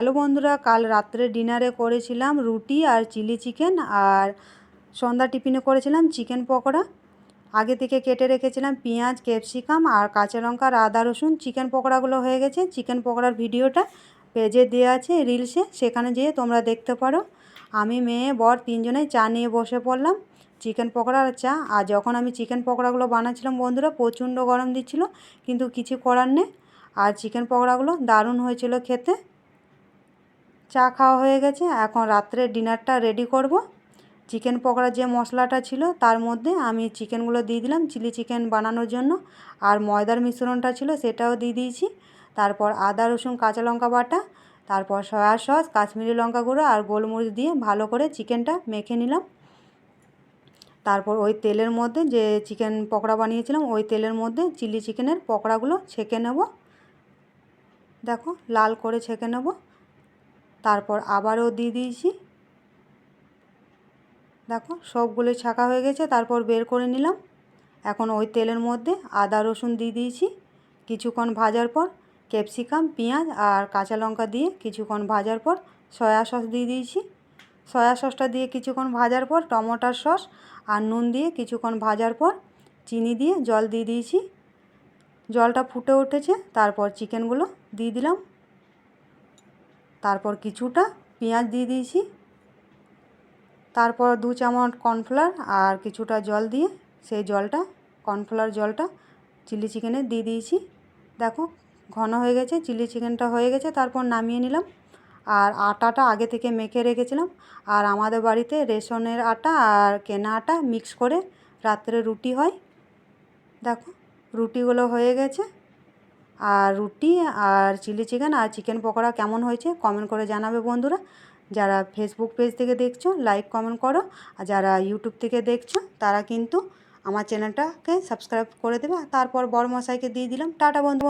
Hello বন্ধুরা, কাল রাত্রে ডিনারে করেছিলাম রুটি আর চিলি চিকেন আর সন্ধ্যা টিফিনে করেছিলাম চিকেন পকোড়া। আগে থেকে কেটে রেখেছিলাম পেঁয়াজ, ক্যাপসিকাম আর কাঁচা লঙ্কা আর আদা, রসুন। চিকেন পকোড়াগুলো হয়ে গেছে। চিকেন পকোড়ার ভিডিওটা পেজে দেওয়া আছে রিলসে, সেখানে যেয়ে তোমরা দেখতে পারো। আমি, মেয়ে, বর তিনজনেই চা নিয়ে বসে পড়লাম চিকেন পকোড়া আর চা। আর যখন আমি চিকেন পকোড়াগুলো বানাচ্ছিলাম বন্ধুরা, প্রচণ্ড গরম দিচ্ছিল, কিন্তু কিছু করার নেই। আর চিকেন পকোড়াগুলো দারুণ হয়েছিল খেতে। চা খাওয়া হয়ে গেছে। এখন রাত্রে ডিনারটা রেডি করব। চিকেন পকোড়া যে মশলাটা ছিল তার মধ্যে আমি চিকেনগুলো দিয়ে দিলাম চিলি চিকেন বানানোর জন্য। আর ময়দার মিশ্রণটা ছিল সেটাও দিয়ে দিয়েছি। তারপর আদা, রসুন, কাঁচা লঙ্কা বাটা, তারপর সয়া সস, কাশ্মীরি লঙ্কা গুঁড়ো আর গোলমরিচ দিয়ে ভালো করে চিকেনটা মেখে নিলাম। তারপর ওই তেলের মধ্যে যে চিকেন পকোড়া বানিয়েছিলাম, ওই তেলের মধ্যে চিলি চিকেনের পকোড়াগুলো ছেঁকে নেব। দেখো, লাল করে ছেঁকে নেব। তারপর আবারও দিয়ে দিয়েছি। দেখো সবগুলো ছাকা হয়ে গেছে, তারপর বের করে নিলাম। এখন ওই তেলের মধ্যে আদা, রসুন দিয়ে দিয়েছি। কিছুক্ষণ ভাজার পর ক্যাপসিকাম, পেঁয়াজ আর কাঁচা লঙ্কা দিয়ে কিছুক্ষণ ভাজার পর সয়া সস দিয়ে দিয়েছি। সয়া সসটা দিয়ে কিছুক্ষণ ভাজার পর টমেটোর সস আর নুন দিয়ে কিছুক্ষণ ভাজার পর চিনি দিয়ে জল দিয়ে দিয়েছি। জলটা ফুটে উঠেছে, তারপর চিকেনগুলো দিয়ে দিলাম। তারপর কিছুটা পেঁয়াজ দিয়ে দিয়েছি। তারপর দু চামচ কর্নফ্লাওয়ার আর কিছুটা জল দিয়ে সেই জলটা, কর্নফ্লাওয়ার জলটা চিলি চিকেনে দিয়ে দিয়েছি। দেখো, ঘন হয়ে গেছে, চিলি চিকেনটা হয়ে গেছে, তারপর নামিয়ে নিলাম। আর আটাটা আগে থেকে মেখে রেখেছিলাম। আর আমাদের বাড়িতে রেশনের আটা আর কেনা আটা মিক্স করে রাত্রে রুটি হয়। দেখো, রুটিগুলো হয়ে গেছে। আর রুটি আর চিলি চিকেন আর চিকেন পকোড়া কেমন হয়েছে কমেন্ট করে জানাবে বন্ধুরা। যারা ফেসবুক পেজ থেকে দেখছ লাইক কমেন্ট করো। আর যারা ইউটিউব থেকে দেখছ, তারা কিন্তু আমার চ্যানেলটাকে সাবস্ক্রাইব করে দেবে। তারপর বড় মশাইকে দিয়ে দিলাম। টাটা বন্ধু।